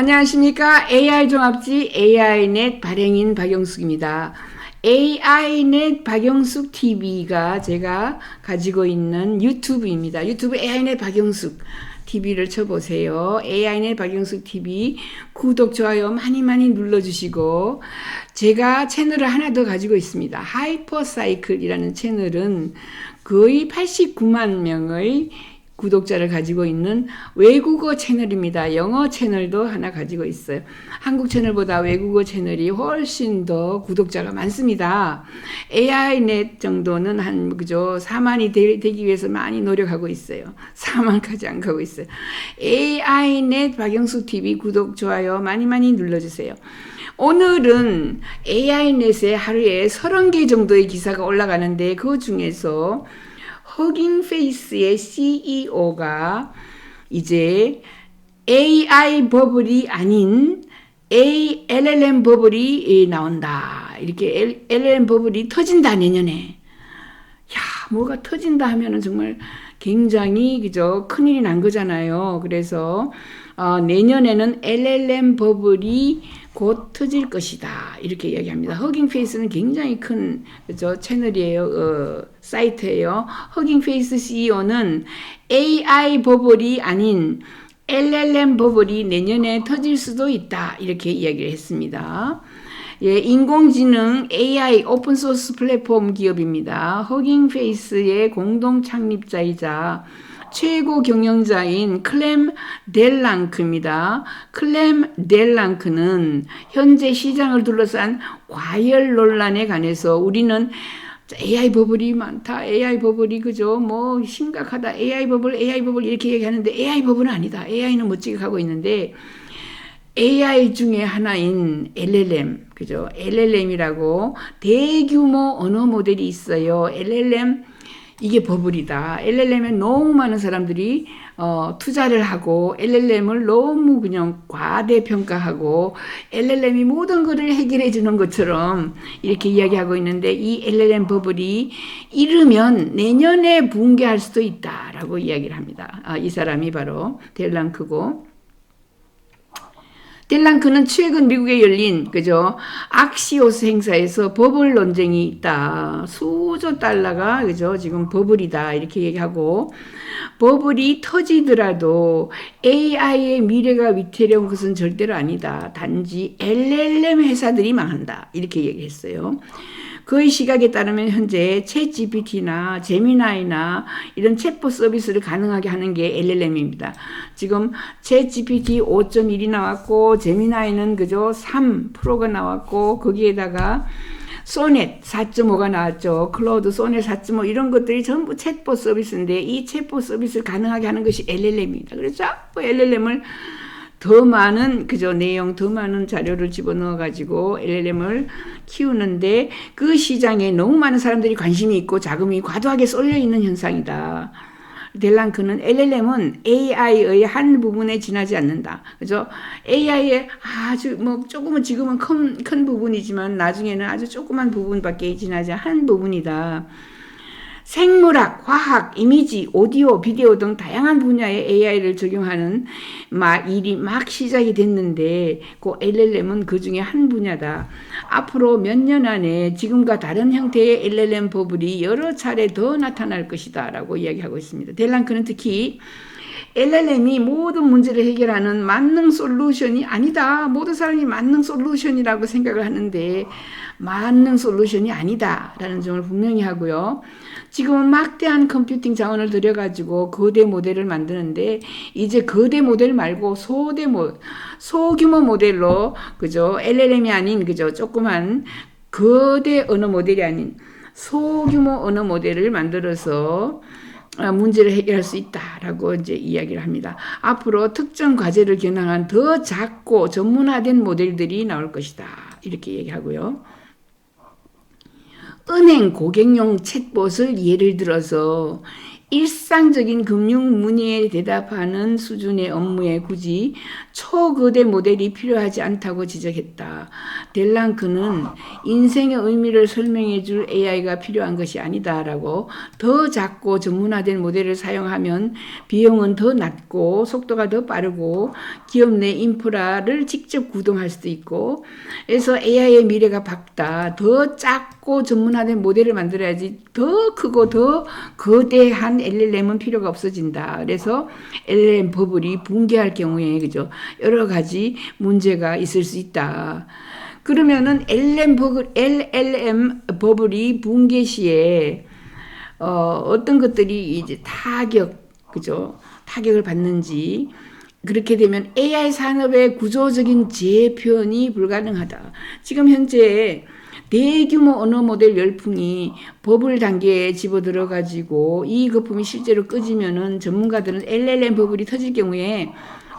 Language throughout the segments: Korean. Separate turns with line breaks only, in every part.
안녕하십니까. AI 종합지 AI넷 발행인 박영숙입니다. AI넷 박영숙 TV가 제가 가지고 있는 유튜브입니다. 유튜브 AI넷 박영숙 TV를 쳐보세요. AI넷 박영숙 TV 구독, 좋아요 많이 많이 눌러주시고 제가 채널을 하나 더 가지고 있습니다. 하이퍼사이클이라는 채널은 거의 89만 명의 구독자를 가지고 있는 외국어 채널입니다. 영어 채널도 하나 가지고 있어요. 한국 채널보다 외국어 채널이 훨씬 더 구독자가 많습니다. AI넷 정도는 한, 그죠? 4만이 되, 기 위해서 많이 노력하고 있어요. 4만까지 안 가고 있어요. AI넷 박영수 TV 구독, 좋아요 많이 많이 눌러주세요. 오늘은 AI넷에 하루에 30개 정도의 기사가 올라가는데 그 중에서 허깅 페이스의 CEO가 이제 AI 버블이 아닌 A, LLM 버블이 나온다. 이렇게 LLM 버블이 터진다, 내년에. 야, 뭐가 터진다 하면은 정말 굉장히, 그죠? 큰일이 난 거잖아요. 그래서, 어, 내년에는 LLM 버블이 곧 터질 것이다. 이렇게 이야기합니다. 허깅 페이스는 굉장히 큰 그죠? 채널이에요. 어, 사이트예요. 허깅 페이스 CEO는 AI 버블이 아닌 LLM 버블이 내년에 터질 수도 있다. 이렇게 이야기를 했습니다. 예, 인공지능 AI 오픈소스 플랫폼 기업입니다. 허깅 페이스의 공동 창립자이자 최고 경영자인 클램 델랑크입니다. 클램 델랑크는 현재 시장을 둘러싼 과열 논란에 관해서 우리는 AI 버블이 많다. AI 버블이 그죠? 뭐 심각하다. AI 버블, AI 버블 이렇게 얘기하는데 AI 버블은 아니다. AI는 멋지게 가고 있는데 AI 중에 하나인 LLM, 그죠? LLM이라고 대규모 언어 모델이 있어요. LLM 이게 버블이다. LLM에 너무 많은 사람들이 어, 투자를 하고 LLM을 너무 그냥 과대평가하고 LLM이 모든 것을 해결해 주는 것처럼 이렇게 이야기하고 있는데 이 LLM 버블이 이르면 내년에 붕괴할 수도 있다라고 이야기를 합니다. 아, 이 사람이 바로 델랑크고 딜랑크는 최근 미국에 열린 그죠 악시오스 행사에서 버블 논쟁이 있다. 수조 달러가 그죠 지금 버블이다 이렇게 얘기하고 버블이 터지더라도 AI의 미래가 위태로운 것은 절대로 아니다. 단지 LLM 회사들이 망한다 이렇게 얘기했어요. 그의 시각에 따르면 현재 챗 GPT나 제미나이나 이런 챗봇 서비스를 가능하게 하는 게 LLM입니다. 지금 챗 GPT 5.1이 나왔고 제미나이는 그저 3 프로가 나왔고 거기에다가 소넷 4.5가 나왔죠. 클로드 소넷 4.5 이런 것들이 전부 챗봇 서비스인데 이 챗봇 서비스를 가능하게 하는 것이 LLM입니다. 그래서 자꾸 LLM을 더 많은 그저 내용 더 많은 자료를 집어넣어 가지고 LLM을 키우는데 그 시장에 너무 많은 사람들이 관심이 있고 자금이 과도하게 쏠려 있는 현상이다. 델랑크는 LLM은 AI의 한 부분에 지나지 않는다. 그죠? AI의 아주 뭐 조금은 지금은 큰, 큰 부분이지만 나중에는 아주 조그만 부분밖에 지나지 한 부분이다. 생물학, 화학, 이미지, 오디오, 비디오 등 다양한 분야의 AI를 적용하는 막 일이 막 시작이 됐는데 그 LLM은 그 중에 한 분야다. 앞으로 몇 년 안에 지금과 다른 형태의 LLM 버블이 여러 차례 더 나타날 것이다라고 이야기하고 있습니다. 델랑크는 특히 LLM이 모든 문제를 해결하는 만능 솔루션이 아니다. 모든 사람이 만능 솔루션이라고 생각을 하는데 만능 솔루션이 아니다라는 점을 분명히 하고요. 지금은 막대한 컴퓨팅 자원을 들여가지고 거대 모델을 만드는데 이제 거대 모델 말고 소대 모 소규모 모델로 그죠 LLM이 아닌 그죠 조그만 거대 언어 모델이 아닌 소규모 언어 모델을 만들어서 어, 문제를 해결할 수 있다라고 이제 이야기를 합니다. 앞으로 특정 과제를 겨냥한 더 작고 전문화된 모델들이 나올 것이다. 이렇게 얘기하고요. 은행 고객용 챗봇을 예를 들어서 일상적인 금융 문의에 대답하는 수준의 업무에 굳이 초거대 모델이 필요하지 않다고 지적했다. 델랑크는 인생의 의미를 설명해 줄 AI가 필요한 것이 아니다라고 더 작고 전문화된 모델을 사용하면 비용은 더 낮고 속도가 더 빠르고 기업 내 인프라를 직접 구동할 수도 있고 그래서 AI의 미래가 밝다. 더 작고 전문화된 모델을 만들어야지 더 크고 더 거대한 LLM은 필요가 없어진다. 그래서 LLM 버블이 붕괴할 경우에 그죠 여러 가지 문제가 있을 수 있다. 그러면은 LLM 버블 LLM 버블이 붕괴 시에 어, 어떤 것들이 이제 타격 그죠 타격을 받는지 그렇게 되면 AI 산업의 구조적인 재편이 불가능하다. 지금 현재 대규모 언어 모델 열풍이 버블 단계에 집어들어 가지고 이 거품이 실제로 꺼지면은 전문가들은 LLM 버블이 터질 경우에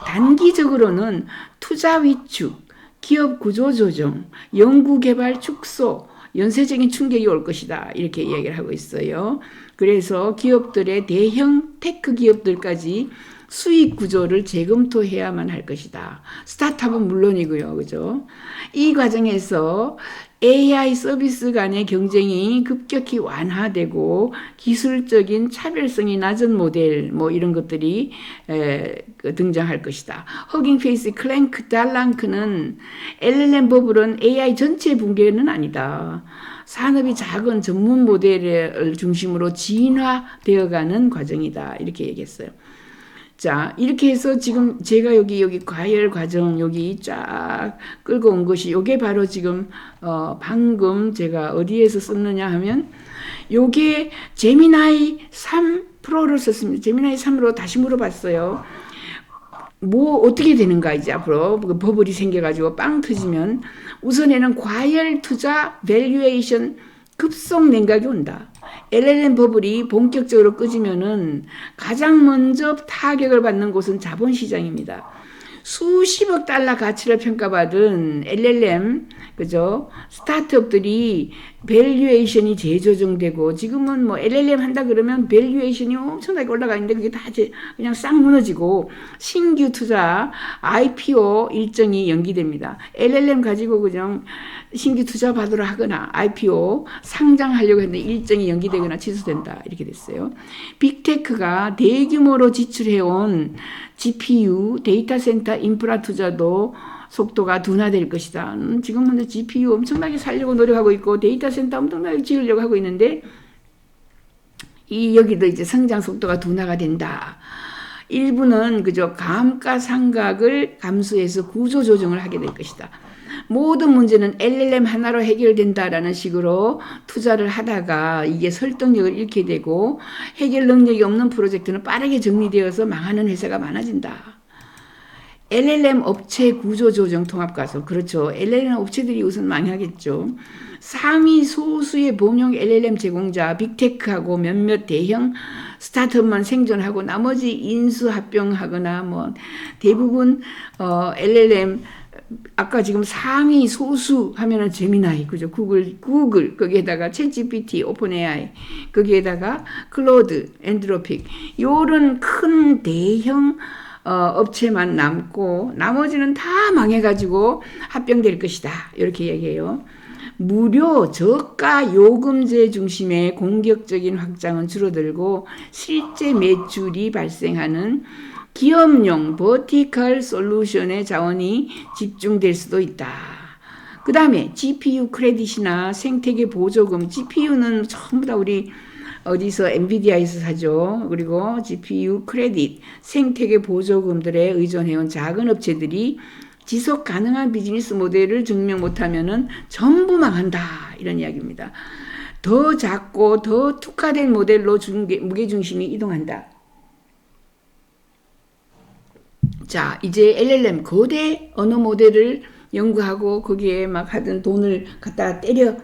단기적으로는 투자 위축, 기업 구조 조정, 연구 개발 축소, 연쇄적인 충격이 올 것이다. 이렇게 이야기를 하고 있어요. 그래서 기업들의 대형 테크 기업들까지 수익 구조를 재검토해야만 할 것이다. 스타트업은 물론이고요. 그죠? 이 과정에서 AI 서비스 간의 경쟁이 급격히 완화되고 기술적인 차별성이 낮은 모델 뭐 이런 것들이 에, 그 등장할 것이다. 허깅 페이스, 클랭크, 달랑크는 LLM 버블은 AI 전체 붕괴는 아니다. 산업이 작은 전문 모델을 중심으로 진화되어가는 과정이다. 이렇게 얘기했어요. 자, 이렇게 해서 지금 제가 여기, 여기 과열 과정, 여기 쫙 끌고 온 것이, 요게 바로 지금, 어, 방금 제가 어디에서 썼느냐 하면, 요게 제미나이 3 프로를 썼습니다. 제미나이 3으로 다시 물어봤어요. 뭐, 어떻게 되는가, 이제 앞으로. 그 버블이 생겨가지고 빵 터지면, 우선에는 과열 투자 밸류에이션 급속 냉각이 온다. LLM 버블이 본격적으로 꺼지면은 가장 먼저 타격을 받는 곳은 자본시장입니다. 수십억 달러 가치를 평가받은 LLM 그죠 스타트업들이 밸류에이션이 재조정되고 지금은 뭐 LLM 한다 그러면 밸류에이션이 엄청나게 올라가 있는데 그게 다 그냥 싹 무너지고 신규 투자 IPO 일정이 연기됩니다. LLM 가지고 그냥 신규 투자 받으러 하거나 IPO 상장하려고 했는데 일정이 연기되거나 취소된다 이렇게 됐어요. 빅테크가 대규모로 지출해온 GPU 데이터 센터 인프라 투자도 속도가 둔화될 것이다. 음, 지금 현재 GPU 엄청나게 살려고 노력하고 있고 데이터 센터 엄청나게 지으려고 하고 있는데 이 여기도 이제 성장 속도가 둔화가 된다. 일부는 그저 감가상각을 감수해서 구조 조정을 하게 될 것이다. 모든 문제는 LLM 하나로 해결된다라는 식으로 투자를 하다가 이게 설득력을 잃게 되고 해결 능력이 없는 프로젝트는 빠르게 정리되어서 망하는 회사가 많아진다. LLM 업체 구조 조정 통합 가서 그렇죠. LLM 업체들이 우선 망하겠죠. 상위 소수의 범용 LLM 제공자 빅테크하고 몇몇 대형 스타트업만 생존하고 나머지 인수 합병하거나 뭐 대부분 어 LLM 아까 지금 상위 소수 하면은 재미나이 그죠 구글 구글 거기에다가 챗GPT 오픈 AI 거기에다가 클로드 엔드로픽 요런 큰 대형 어, 업체만 남고 나머지는 다 망해가지고 합병될 것이다. 이렇게 얘기해요. 무료 저가 요금제 중심의 공격적인 확장은 줄어들고 실제 매출이 발생하는 기업용 버티컬 솔루션의 자원이 집중될 수도 있다. 그 다음에 GPU 크레딧이나 생태계 보조금, GPU는 전부 다 우리 어디서 엔비디아에서 사죠. 그리고 GPU 크레딧, 생태계 보조금들에 의존해온 작은 업체들이 지속 가능한 비즈니스 모델을 증명 못하면은 전부 망한다. 이런 이야기입니다. 더 작고 더 특화된 모델로 중개, 무게중심이 이동한다. 자, 이제 LLM 거대 언어 모델을 연구하고 거기에 막 하던 돈을 갖다가 때려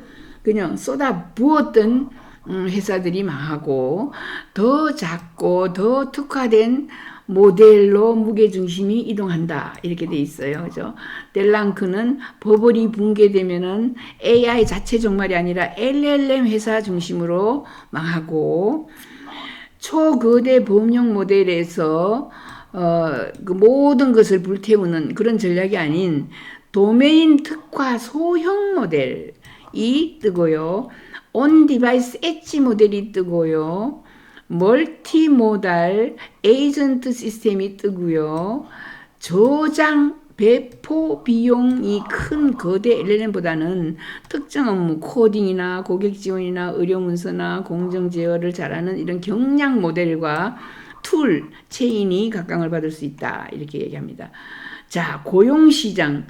그냥 쏟아 부었던 음, 회사들이 망하고 더 작고 더 특화된 모델로 무게중심이 이동한다. 이렇게 돼 있어요. 그죠? 델랑크는 버블이 붕괴되면은 AI 자체 종말이 아니라 LLM 회사 중심으로 망하고 초거대 보험용 모델에서 어, 그 모든 것을 불태우는 그런 전략이 아닌 도메인 특화 소형 모델이 뜨고요. 온 디바이스 엣지 모델이 뜨고요. 멀티모달 에이전트 시스템이 뜨고요. 저장 배포 비용이 큰 거대 LLM보다는 특정 업무 코딩이나 고객 지원이나 의료 문서나 공정 제어를 잘하는 이런 경량 모델과 툴 체인이 각광을 받을 수 있다 이렇게 얘기합니다. 자 고용 시장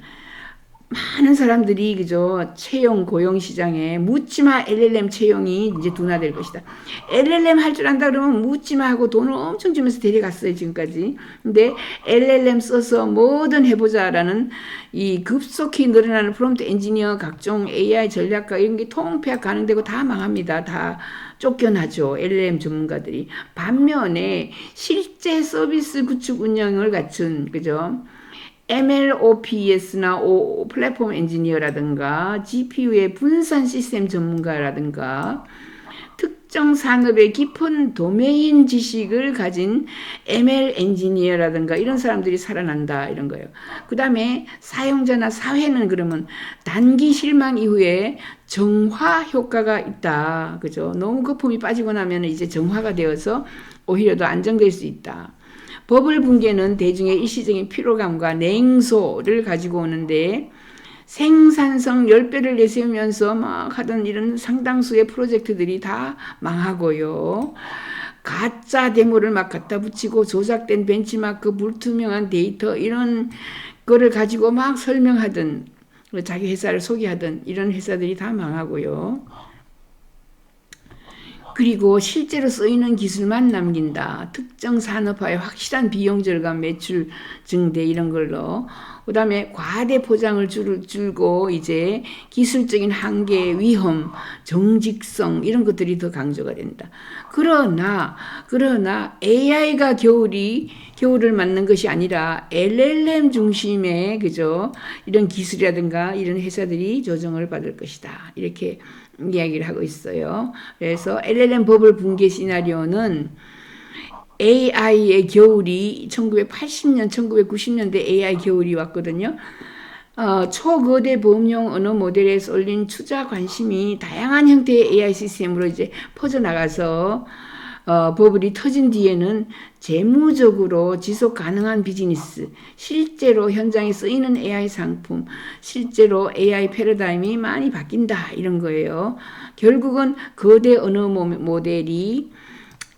많은 사람들이 그죠 채용 고용 시장에 묻지마 LLM 채용이 이제 둔화될 것이다. LLM 할 줄 안다 그러면 묻지마 하고 돈을 엄청 주면서 데려갔어요 지금까지. 근데 LLM 써서 뭐든 해보자라는 이 급속히 늘어나는 프롬프트 엔지니어 각종 AI 전략가 이런 게 통폐합 가능되고 다 망합니다. 다 쫓겨나죠. LLM 전문가들이. 반면에 실제 서비스 구축 운영을 갖춘 그죠. MLOPS나 O 플랫폼 엔지니어라든가 GPU의 분산 시스템 전문가라든가 특정 산업의 깊은 도메인 지식을 가진 ML 엔지니어라든가 이런 사람들이 살아난다 이런 거예요. 그 다음에 사용자나 사회는 그러면 단기 실망 이후에 정화 효과가 있다. 그죠? 너무 거품이 빠지고 나면 이제 정화가 되어서 오히려 더 안정될 수 있다. 버블 붕괴는 대중의 일시적인 피로감과 냉소를 가지고 오는데 생산성 10배를 내세우면서 막 하던 이런 상당수의 프로젝트들이 다 망하고요. 가짜 데모를 막 갖다 붙이고 조작된 벤치마크, 불투명한 데이터 이런 거를 가지고 막 설명하던 자기 회사를 소개하던 이런 회사들이 다 망하고요. 그리고 실제로 쓰이는 기술만 남긴다. 특정 산업화의 확실한 비용 절감, 매출 증대 이런 걸로. 그다음에 과대 포장을 줄, 줄고 이제 기술적인 한계, 위험, 정직성 이런 것들이 더 강조가 된다. 그러나 그러나 AI가 겨울이 겨울을 맞는 것이 아니라 LLM 중심의 그죠 이런 기술이라든가 이런 회사들이 조정을 받을 것이다. 이렇게 이야기를 하고 있어요. 그래서 LLM 버블 붕괴 시나리오는 AI의 겨울이 1980년, 1990년대 AI 겨울이 왔거든요. 어, 초거대 보험용 언어 모델에 쏠린 투자 관심이 다양한 형태의 AI 시스템으로 이제 퍼져나가서 어, 버블이 터진 뒤에는 재무적으로 지속 가능한 비즈니스, 실제로 현장에 쓰이는 AI 상품, 실제로 AI 패러다임이 많이 바뀐다 이런 거예요. 결국은 거대 언어 모델이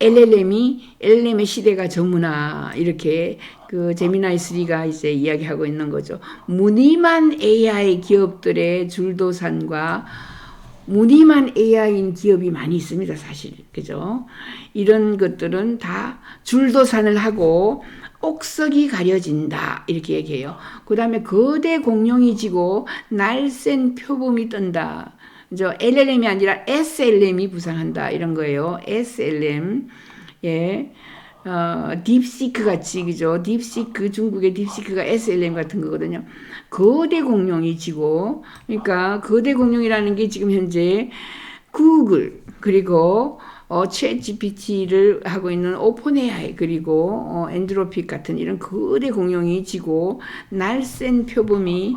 LLM이 LLM의 시대가 저문화 이렇게 그 제미나이 3가 이제 이야기하고 있는 거죠. 무늬만 AI 기업들의 줄도산과 무늬만 AI인 기업이 많이 있습니다, 사실. 그죠? 이런 것들은 다 줄도산을 하고 옥석이 가려진다. 이렇게 얘기해요. 그 다음에 거대 공룡이 지고 날쌘 표범이 뜬다. 저 LLM이 아니라 SLM이 부상한다. 이런 거예요. SLM. 예. 어, 딥시크 같이, 그죠? 딥시크, 중국의 딥시크가 SLM 같은 거거든요. 거대 공룡이 지고, 그러니까 거대 공룡이라는 게 지금 현재 구글, 그리고 어, 챗 GPT를 하고 있는 오픈 AI, 그리고 어, 엔드로픽 같은 이런 거대 공룡이 지고, 날쌘 표범이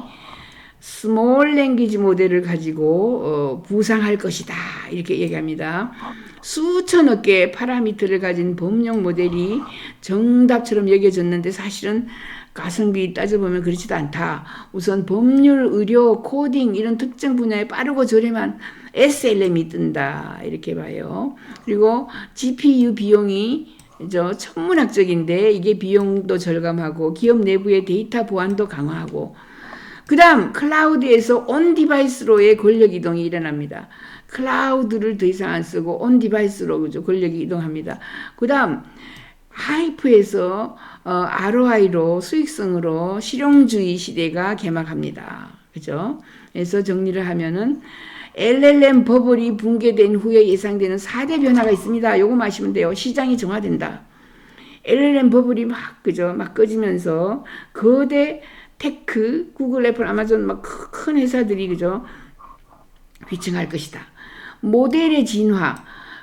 스몰 랭귀지 모델을 가지고 어, 부상할 것이다 이렇게 얘기합니다. 수천억 개의 파라미터를 가진 범용 모델이 정답처럼 여겨졌는데 사실은 가성비 따져보면 그렇지도 않다. 우선 법률, 의료, 코딩 이런 특정 분야에 빠르고 저렴한 SLM이 뜬다 이렇게 봐요. 그리고 GPU 비용이 저 천문학적인데 이게 비용도 절감하고 기업 내부의 데이터 보안도 강화하고 그 다음 클라우드에서 온 디바이스로의 권력 이동이 일어납니다. 클라우드를 더 이상 안 쓰고 온 디바이스로 그죠 권력이 이동합니다. 그 다음 하이프에서 어, ROI로 수익성으로 실용주의 시대가 개막합니다. 그죠? 그래서 정리를 하면은 LLM 버블이 붕괴된 후에 예상되는 4대 변화가 있습니다. 요거 마시면 돼요. 시장이 정화된다. LLM 버블이 막 그죠? 막 꺼지면서 거대 테크, 구글, 애플, 아마존 막 큰 회사들이 그죠? 휘청할 것이다. 모델의 진화.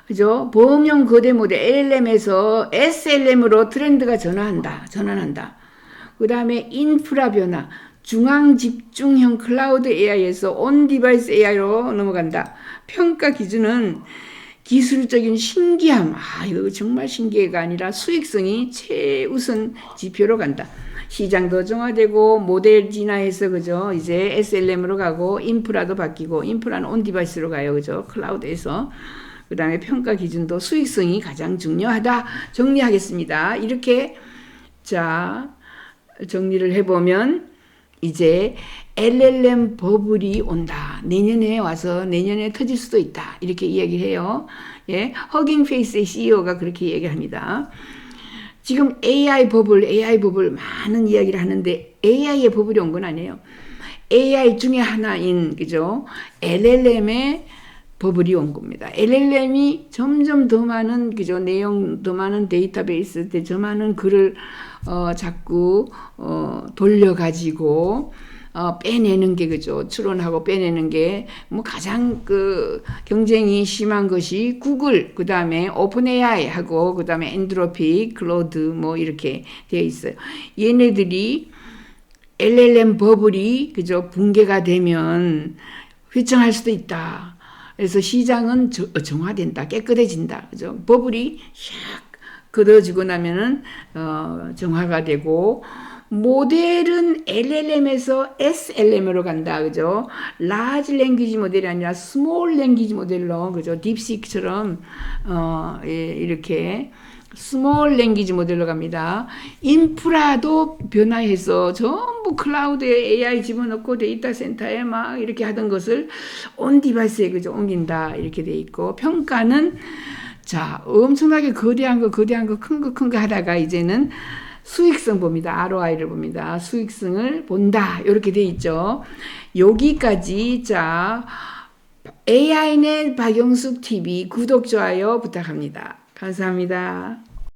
그죠? 보험용 거대 모델 LLM에서 SLM으로 트렌드가 전환한다. 전환한다. 그 다음에 인프라 변화. 중앙 집중형 클라우드 AI에서 온 디바이스 AI로 넘어간다. 평가 기준은 기술적인 신기함. 아, 이거 정말 신기해가 아니라 수익성이 최우선 지표로 간다. 시장도 정화되고 모델 진화해서 그죠? 이제 SLM으로 가고 인프라도 바뀌고 인프라는 온 디바이스로 가요. 그죠? 클라우드에서. 그 다음에 평가 기준도 수익성이 가장 중요하다. 정리하겠습니다. 이렇게 자 정리를 해보면 이제 LLM 버블이 온다. 내년에 와서 내년에 터질 수도 있다. 이렇게 이야기를 해요. 예 허깅 페이스의 CEO가 그렇게 얘기합니다. 지금 AI 버블, AI 버블 많은 이야기를 하는데 AI의 버블이 온 건 아니에요. AI 중에 하나인 그죠? LLM의 버블이 온 겁니다. LLM이 점점 더 많은 그죠 내용 더 많은 데이터베이스 더 많은 글을 어 자꾸 어 돌려 가지고 어, 빼내는 게 그죠. 추론하고 빼내는 게 뭐 가장 그 경쟁이 심한 것이 구글, 그 다음에 오픈 AI하고 그 다음에 엔드로피, 클로드 뭐 이렇게 되어 있어요. 얘네들이 LLM 버블이 그죠 붕괴가 되면 휘청할 수도 있다. 그래서 시장은 저- 정화된다, 깨끗해진다. 그죠? 버블이 샥 걷어지고 나면은 어, 정화가 되고 모델은 LLM에서 SLM으로 간다. 그죠? 라지 랭귀지 모델이 아니라 스몰 랭귀지 모델로 그죠? 딥시크처럼 어, 예, 이렇게 스몰 랭귀지 모델로 갑니다. 인프라도 변화해서 전부 클라우드에 AI 집어넣고 데이터 센터에 막 이렇게 하던 것을 온 디바이스에 그죠 옮긴다 이렇게 돼 있고 평가는 자 엄청나게 거대한 거 거대한 거 큰 거 큰 거 하다가 이제는 수익성 봅니다. ROI를 봅니다. 수익성을 본다. 이렇게 돼 있죠. 여기까지 자 AI넷 박영숙 TV 구독 좋아요 부탁합니다. 감사합니다.